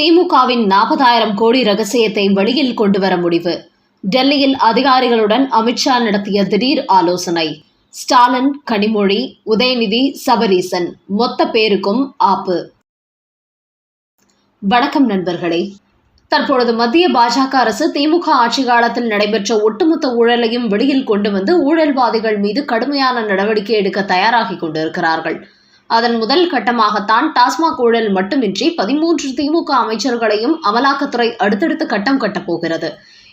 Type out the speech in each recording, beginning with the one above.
திமுகவின் நாற்பதாயிரம் கோடி ரகசியத்தை வெளியில் கொண்டு வர முடிவு. டெல்லியில் அதிகாரிகளுடன் அமித்ஷா நடத்திய திடீர் ஆலோசனை. ஸ்டாலின் கனிமொழி உதயநிதி சபரீசன் மொத்த பேருக்கும் ஆப்பு. வணக்கம் நண்பர்களே. தற்பொழுது மத்திய பாஜக அரசு திமுக ஆட்சி காலத்தில் நடைபெற்ற ஒட்டுமொத்த ஊழலையும் வெளியில் கொண்டு வந்து ஊழல்வாதிகள் மீது கடுமையான நடவடிக்கை எடுக்க தயாராகி கொண்டிருக்கிறார்கள். அதன் முதல் கட்டமாகத்தான் டாஸ்மாக் ஊழல் மட்டுமின்றி பதிமூன்று திமுக அமைச்சர்களையும் அமலாக்கத்துறை அடுத்தடுத்து கட்டம் கட்டப்போகிறது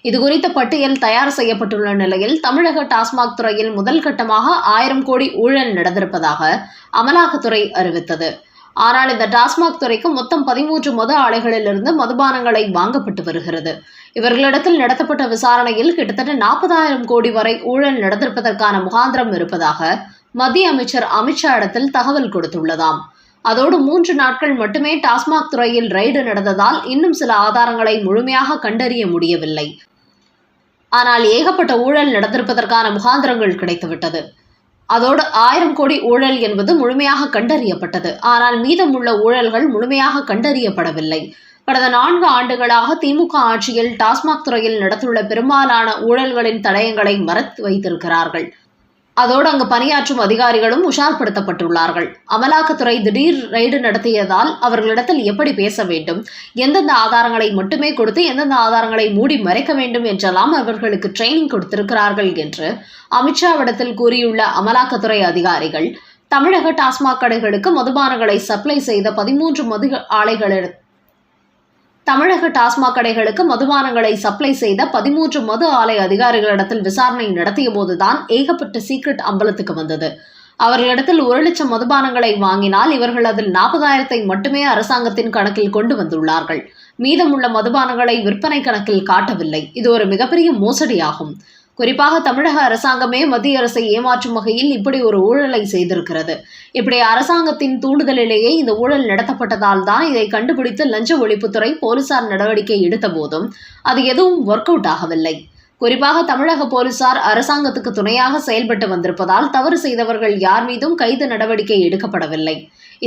இதுகுறித்த பட்டியல் தயார் செய்யப்பட்டுள்ள நிலையில் தமிழக டாஸ்மாக் துறையில் முதல் கட்டமாக ஆயிரம் கோடி ஊழல் நடந்திருப்பதாக அமலாக்கத்துறை அறிவித்தது. ஆனால் இந்த டாஸ்மாக் துறைக்கு மொத்தம் பதிமூன்று மத ஆலைகளிலிருந்து மதுபானங்களை வாங்கப்பட்டு வருகிறது. இவர்களிடத்தில் நடத்தப்பட்ட விசாரணையில் கிட்டத்தட்ட நாற்பதாயிரம் கோடி வரை ஊழல் நடந்திருப்பதற்கான முகாந்திரம் இருப்பதாக மத்திய அமைச்சர் அமித்ஷா இடத்தில் தகவல் கொடுத்துள்ளதாம். அதோடு மூன்று நாட்கள் மட்டுமே டாஸ்மாக் துறையில் ரைடு நடந்ததால் இன்னும் சில ஆதாரங்களை முழுமையாக கண்டறிய முடியவில்லை. ஆனால் ஏகப்பட்ட ஊழல் நடந்திருப்பதற்கான முகாந்திரங்கள் கிடைத்துவிட்டது. அதோடு ஆயிரம் கோடி ஊழல் என்பது முழுமையாக கண்டறியப்பட்டது. ஆனால் மீதமுள்ள ஊழல்கள் முழுமையாக கண்டறியப்படவில்லை. கடந்த நான்கு ஆண்டுகளாக திமுக ஆட்சியில் டாஸ்மாக் துறையில் நடந்துள்ள பெரும்பாலான ஊழல்களின் தடயங்களை மறைத்து வைத்திருக்கிறார்கள். அதோடு அங்கு பணியாற்றும் அதிகாரிகளும் உஷார்படுத்தப்பட்டுள்ளார்கள். அமலாக்கத்துறை திடீர் ரைடு நடத்தியதால் அவர்களிடத்தில் எப்படி பேச வேண்டும் எந்தெந்த ஆதாரங்களை மட்டுமே கொடுத்து எந்தெந்த ஆதாரங்களை மூடி மறைக்க வேண்டும் என்றெல்லாம் அவர்களுக்கு ட்ரைனிங் கொடுத்திருக்கிறார்கள் என்று அமித்ஷாவிடத்தில் கூறியுள்ள அமலாக்கத்துறை அதிகாரிகள் தமிழக டாஸ்மாக் கடைகளுக்கு மதுபானங்களை சப்ளை செய்த பதிமூன்று மது ஆலைகளிட தமிழக டாஸ்மாக் கடைகளுக்கு மதுபானங்களை சப்ளை செய்த பதிமூன்று மது ஆலை அதிகாரிகளிடத்தில் விசாரணை நடத்திய போதுதான் ஏகப்பட்ட சீக்ரெட் அம்பலத்துக்கு வந்தது. அவர்களிடத்தில் ஒரு லட்சம் மதுபானங்களை வாங்கினால் இவர்கள் அதில் நாற்பதாயிரத்தை மட்டுமே அரசாங்கத்தின் கணக்கில் கொண்டு வந்துள்ளார்கள். மீதமுள்ள மதுபானங்களை விற்பனை கணக்கில் காட்டவில்லை. இது ஒரு மிகப்பெரிய மோசடியாகும். குறிப்பாக தமிழக அரசாங்கமே மத்திய அரசை ஏமாற்றும் வகையில் இப்படி ஒரு ஊழலை செய்திருக்கிறது. இப்படி அரசாங்கத்தின் தூண்டுதலிலேயே இந்த ஊழல் நடத்தப்பட்டதால் தான் இதை கண்டுபிடித்து லஞ்ச ஒழிப்புத்துறை போலீசார் நடவடிக்கை எடுத்த போதும் அது எதுவும் ஒர்க் அவுட் ஆகவில்லை. குறிப்பாக தமிழக போலீசார் அரசாங்கத்துக்கு துணையாக செயல்பட்டு வந்திருப்பதால் தவறு செய்தவர்கள் யார் மீதும் கைது நடவடிக்கை எடுக்கப்படவில்லை.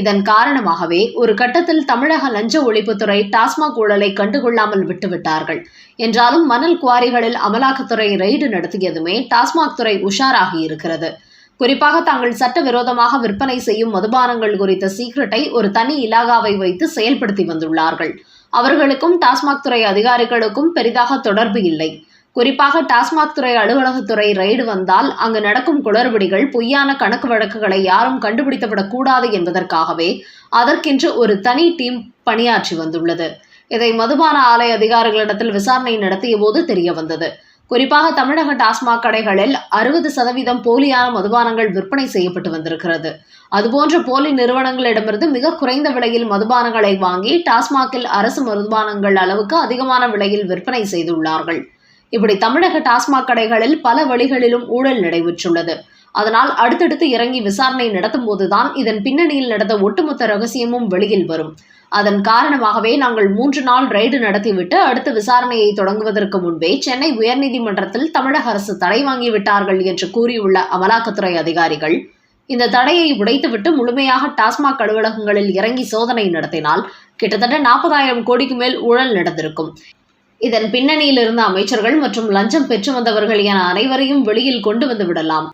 இதன் காரணமாகவே ஒரு கட்டத்தில் தமிழக லஞ்ச ஒழிப்புத்துறை டாஸ்மாக் ஊழலை கண்டுகொள்ளாமல் விட்டுவிட்டார்கள். என்றாலும் மணல் குவாரிகளில் அமலாக்கத்துறை ரெய்டு நடத்தியதுமே டாஸ்மாக் துறை உஷாராகி இருக்கிறது. குறிப்பாக தாங்கள் சட்டவிரோதமாக விற்பனை செய்யும் மதுபானங்கள் குறித்த சீக்ரெட்டை ஒரு தனி இலாகாவை வைத்து செயல்படுத்தி வந்துள்ளார்கள். அவர்களுக்கும் டாஸ்மாக் துறை அதிகாரிகளுக்கும் பெரிதாக தொடர்பு இல்லை. குறிப்பாக டாஸ்மாக் துறை அலுவலகத்துறை ரெய்டு வந்தால் அங்கு நடக்கும் குளறுபடிகள் பொய்யான கணக்கு வழக்குகளை யாரும் கண்டுபிடித்துவிடக்கூடாது என்பதற்காகவே அதற்கென்று ஒரு தனி டீம் பணியாற்றி வந்துள்ளது. இதை மதுபான ஆலை அதிகாரிகளிடத்தில் விசாரணை நடத்திய போது தெரிய வந்தது. குறிப்பாக தமிழக டாஸ்மாக் கடைகளில் அறுபது சதவீதம் போலியான மதுபானங்கள் விற்பனை செய்யப்பட்டு வந்திருக்கிறது. அதுபோன்ற போலி நிறுவனங்களிடமிருந்து மிக குறைந்த விலையில் மதுபானங்களை வாங்கி டாஸ்மாகில் அரசு மதுபானங்கள் அளவுக்கு அதிகமான விலையில் விற்பனை செய்துள்ளார்கள். இப்படி தமிழக டாஸ்மாக் கடைகளில் பல வழிகளிலும் ஊழல் நடைபெற்றுள்ளது. அதனால் அடுத்தடுத்து இறங்கி விசாரணை நடத்தும் போதுதான் இதன் பின்னணியில் நடந்த ஒட்டுமொத்த ரகசியமும் வெளியில் வரும். அதன் காரணமாகவே நாங்கள் மூன்று நாள் ரைடு நடத்திவிட்டு அடுத்த விசாரணையை தொடங்குவதற்கு முன்பே சென்னை உயர்நீதிமன்றத்தில் தமிழக அரசு தடை வாங்கிவிட்டார்கள் என்று கூறியுள்ள அமலாக்கத்துறை அதிகாரிகள் இந்த தடையை உடைத்துவிட்டு முழுமையாக டாஸ்மாக் அலுவலகங்களில் இறங்கி சோதனை நடத்தினால் கிட்டத்தட்ட நாற்பதாயிரம் கோடிக்கு மேல் ஊழல் நடந்திருக்கும். இதன் பின்னணியில் இருந்த அமைச்சர்கள் மற்றும் லஞ்சம் பெற்று வந்தவர்கள் என அனைவரையும் வெளியில் கொண்டு வந்து விடலாம்.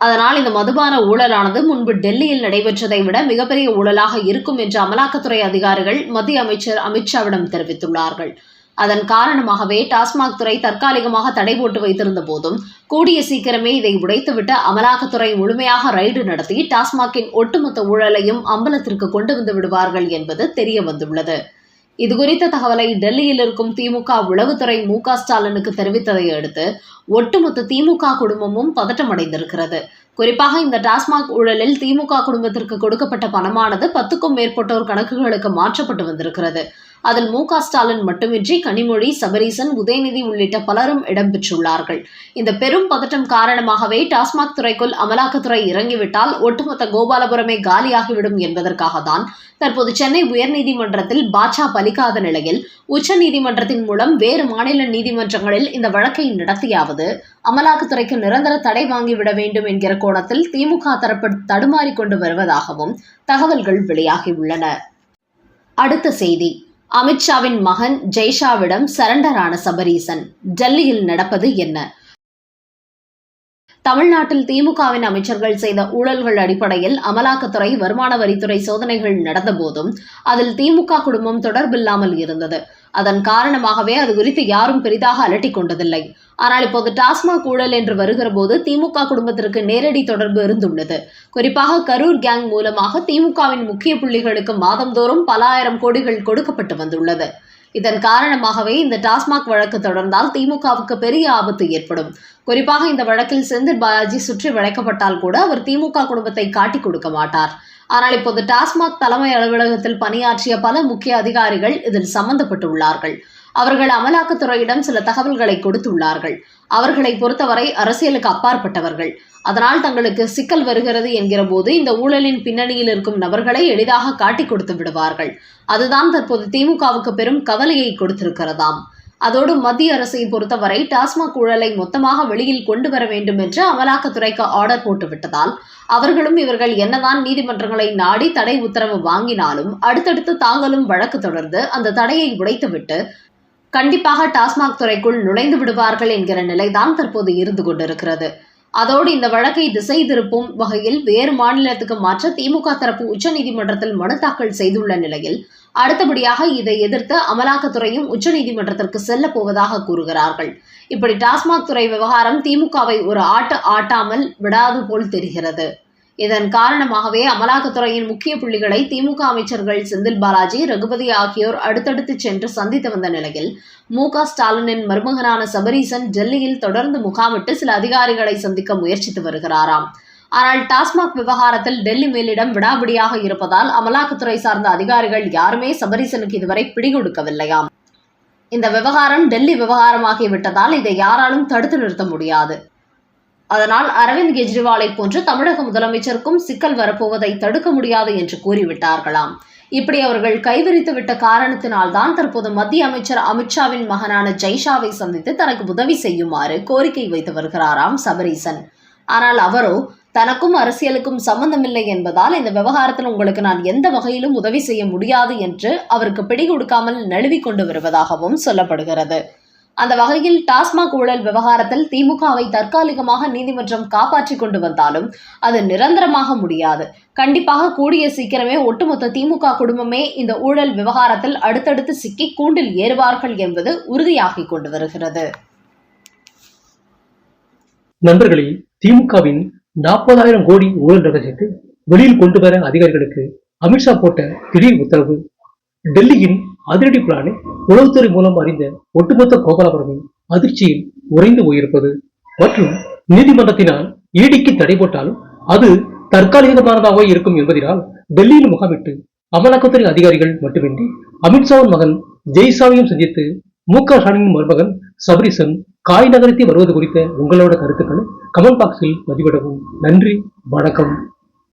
அதனால் இந்த மதுபான ஊழலானது முன்பு டெல்லியில் நடைபெற்றதை விட மிகப்பெரிய ஊழலாக இருக்கும் என்று அமலாக்கத்துறை அதிகாரிகள் மத்திய அமைச்சர் அமித்ஷாவிடம் தெரிவித்துள்ளார்கள். அதன் காரணமாகவே டாஸ்மாக் துறை தற்காலிகமாக தடை போட்டு வைத்திருந்த போதும் கூடிய சீக்கிரமே இதை உடைத்துவிட்டு அமலாக்கத்துறை முழுமையாக ரைடு நடத்தி டாஸ்மாகின் ஒட்டுமொத்த ஊழலையும் அம்பலத்திற்கு கொண்டு வந்து விடுவார்கள் என்பது தெரிய வந்துள்ளது. இதுகுறித்த தகவலை டெல்லியில் இருக்கும் திமுக உளவுத்துறை மு க ஸ்டாலினுக்கு தெரிவித்ததை அடுத்து ஒட்டுமொத்த திமுக குடும்பமும் பதட்டமடைந்திருக்கிறது. குறிப்பாக இந்த டாஸ்மாக் ஊழலில் திமுக குடும்பத்திற்கு கொடுக்கப்பட்ட பணமானது பத்துக்கும் மேற்பட்டோர் கணக்குகளுக்கு மாற்றப்பட்டு வந்திருக்கிறது. அதில் மு ஸ்டாலின் மட்டுமின்றி கனிமொழி சபரீசன் உதயநிதி உள்ளிட்ட பலரும் இடம்பெற்றுள்ளார்கள். இந்த பெரும் பதட்டம் காரணமாகவே டாஸ்மாக் துறைக்குள் அமலாக்கத்துறை இறங்கிவிட்டால் ஒட்டுமொத்த கோபாலபுரமே காலியாகிவிடும் என்பதற்காக தான் தற்போது சென்னை உயர்நீதிமன்றத்தில் பாட்சா பலிக்காத நிலையில் உச்சநீதிமன்றத்தின் மூலம் வேறு மாநில நீதிமன்றங்களில் இந்த வழக்கை நடத்தியாவது அமலாக்கத்துறைக்கு நிரந்தர தடை வாங்கிவிட வேண்டும் என்கிற கோணத்தில் திமுக தரப்பு தடுமாறிக் கொண்டு வருவதாகவும் தகவல்கள் வெளியாகியுள்ளன. அடுத்த செய்தி. அமித்ஷாவின் மகன் ஜெய்ஷாவிடம் சரண்டரான சபரீசன். டெல்லியில் நடப்பது என்ன? தமிழ்நாட்டில் திமுகவின் அமைச்சர்கள் செய்த ஊழல்கள் அடிப்படையில் அமலாக்கத்துறை வருமான வரித்துறை சோதனைகள் நடந்தபோதும் அதில் திமுக குடும்பம் தொடர்பில்லாமல் இருந்தது. அதன் காரணமாகவே அது குறித்து யாரும் பெரிதாக அலட்டிக் கொண்டதில்லை. ஆனால் இப்போது டாஸ்மாக் ஊழல் என்று வருகிற போது திமுக குடும்பத்திற்கு நேரடி தொடர்பு இருந்துள்ளது. குறிப்பாக கரூர் கேங் மூலமாக திமுகவின் முக்கிய புள்ளிகளுக்கு மாதந்தோறும் பல ஆயிரம் கோடிகள் கொடுக்கப்பட்டு வந்துள்ளது. இதன் காரணமாகவே இந்த டாஸ்மாக் வழக்கு தொடர்ந்தால் திமுகவுக்கு பெரிய ஆபத்து ஏற்படும். குறிப்பாக இந்த வழக்கில் செந்தில் பாலாஜி சுற்றி வளைக்கப்பட்டால் கூட அவர் திமுக குடும்பத்தை காட்டிக் கொடுக்க மாட்டார். ஆனால் இப்போது டாஸ்மாக் தலைமை அலுவலகத்தில் பணியாற்றிய பல முக்கிய அதிகாரிகள் இதில் சம்பந்தப்பட்டுள்ளார்கள். அவர்கள் அமலாக்கத்துறையிடம் சில தகவல்களை கொடுத்துள்ளார்கள். அவர்களை பொறுத்தவரை அரசியலுக்கு அப்பாற்பட்டவர்கள். அதனால் தங்களுக்கு சிக்கல் வருகிறது என்கிற போது இந்த ஊழலின் பின்னணியில் இருக்கும் நபர்களை எளிதாக காட்டிக் கொடுத்து விடுவார்கள். அதுதான் தற்போது திமுகவுக்கு பெரும் கவலையை கொடுத்திருக்கிறதாம். அதோடு மத்திய அரசை பொறுத்தவரை டாஸ்மாக் ஊழலை மொத்தமாக வெளியில் கொண்டு வர வேண்டும் என்று அமலாக்கத்துறைக்கு ஆர்டர் போட்டுவிட்டதால் அவர்களும் இவர்கள் என்னதான் நீதிமன்றங்களை நாடி தடை உத்தரவு வாங்கினாலும் அடுத்தடுத்து தாங்களும் வழக்கு தொடர்ந்து அந்த தடையை உடைத்துவிட்டு கண்டிப்பாக டாஸ்மாக் துறைக்குள் நுழைந்து விடுவார்கள் என்கிற நிலைதான் தற்போது இருந்து கொண்டிருக்கிறது. அதோடு இந்த வழக்கை திசை திருப்பும் வகையில் வேறு மாநிலத்துக்கு மாற்ற திமுக தரப்பு உச்சநீதிமன்றத்தில் மனு தாக்கல் செய்துள்ள நிலையில் அடுத்தபடியாக இதை எதிர்த்து அமலாக்கத்துறையும் உச்சநீதிமன்றத்திற்கு செல்ல போவதாக கூறுகிறார்கள். இப்படி டாஸ்மாக் துறை விவகாரம் திமுகவை ஒரு ஆட்டு ஆட்டாமல் விடாது போல் தெரிகிறது. இதன் காரணமாகவே அமலாக்கத்துறையின் முக்கிய புள்ளிகளை திமுக அமைச்சர்கள் செந்தில் பாலாஜி ரகுபதி ஆகியோர் அடுத்தடுத்து சென்று சந்தித்து வந்த நிலையில் மு ஸ்டாலினின் மருமகனான சபரீசன் டெல்லியில் தொடர்ந்து முகாமிட்டு சில அதிகாரிகளை சந்திக்க முயற்சித்து வருகிறாராம். ஆனால் டாஸ்மாக் விவகாரத்தில் டெல்லி மேலிடம் விடாபிடியாக இருப்பதால் அமலாக்கத்துறை சார்ந்த அதிகாரிகள் யாருமே சபரீசனுக்கு இதுவரை பிடிகொடுக்கவில்லையாம். இந்த விவகாரம் டெல்லி விவகாரமாகிவிட்டதால் இதை யாராலும் தடுத்து நிறுத்த முடியாது. அதனால் அரவிந்த் கெஜ்ரிவாலை போன்று தமிழக முதலமைச்சருக்கும் சிக்கல் வரப்போவதை தடுக்க முடியாது என்று கூறிவிட்டார்களாம். இப்படி அவர்கள் கைவிரித்து விட்ட காரணத்தினால்தான் தற்போது மத்திய அமைச்சர் அமித்ஷாவின் மகனான ஜெய்ஷாவை சந்தித்து தனக்கு உதவி செய்யுமாறு கோரிக்கை வைத்து வருகிறாராம் சபரீசன். ஆனால் அவரோ தனக்கும் அரசியலுக்கும் சம்பந்தமில்லை என்பதால் இந்த விவகாரத்தில் உங்களுக்கு நான் எந்த வகையிலும் உதவி செய்ய முடியாது என்று அவருக்கு பிடி கொடுக்காமல் நழுவிக் கொண்டு வருவதாகவும் சொல்லப்படுகிறது. அந்த வகையில் டாஸ்மாக் ஊழல் விவகாரத்தில் திமுகவை தற்காலிகமாக நீதிமன்றம் காப்பாற்றிக் கொண்டு வந்தாலும் அது நிரந்தரமாக முடியாது. கண்டிப்பாக கூடிய சீக்கிரமே ஒட்டுமொத்த திமுக குடும்பமே இந்த ஊழல் விவகாரத்தில் அடுத்தடுத்து சிக்கி கூண்டில் ஏறுவார்கள் என்பது உறுதியாகிக் கொண்டு வருகிறது. நண்பர்களே திமுகவின் நாற்பதாயிரம் கோடி ஊழல் ரகசியத்தை வெளியில் கொண்டு வர அதிகாரிகளுக்கு அமித்ஷா போட்ட திடீர் உத்தரவு டெல்லியின் அதிரடி பிளானை உளவுத்துறை மூலம் அறிந்த ஒட்டுமொத்த கோபாலபுரமும் அதிர்ச்சியில் உறைந்து போயிருப்பது மற்றும் நீதிமன்றத்தினால் ஈடிக்கு தடை போட்டாலும் அது தற்காலிகமானதாக இருக்கும் என்பதனால் டெல்லியில் முகாமிட்டு அமலாக்கத்துறை அதிகாரிகள் மட்டுமின்றி அமித்ஷாவின் மகன் ஜெய்சாவையும் சந்தித்து மு க ஸ்டாலினின் மருமகன் சபரிசன் காய் நகரத்தை வருவது குறித்த உங்களோட கருத்துக்களை கமெண்ட் பாக்ஸில் பதிவிடவும். நன்றி வணக்கம்.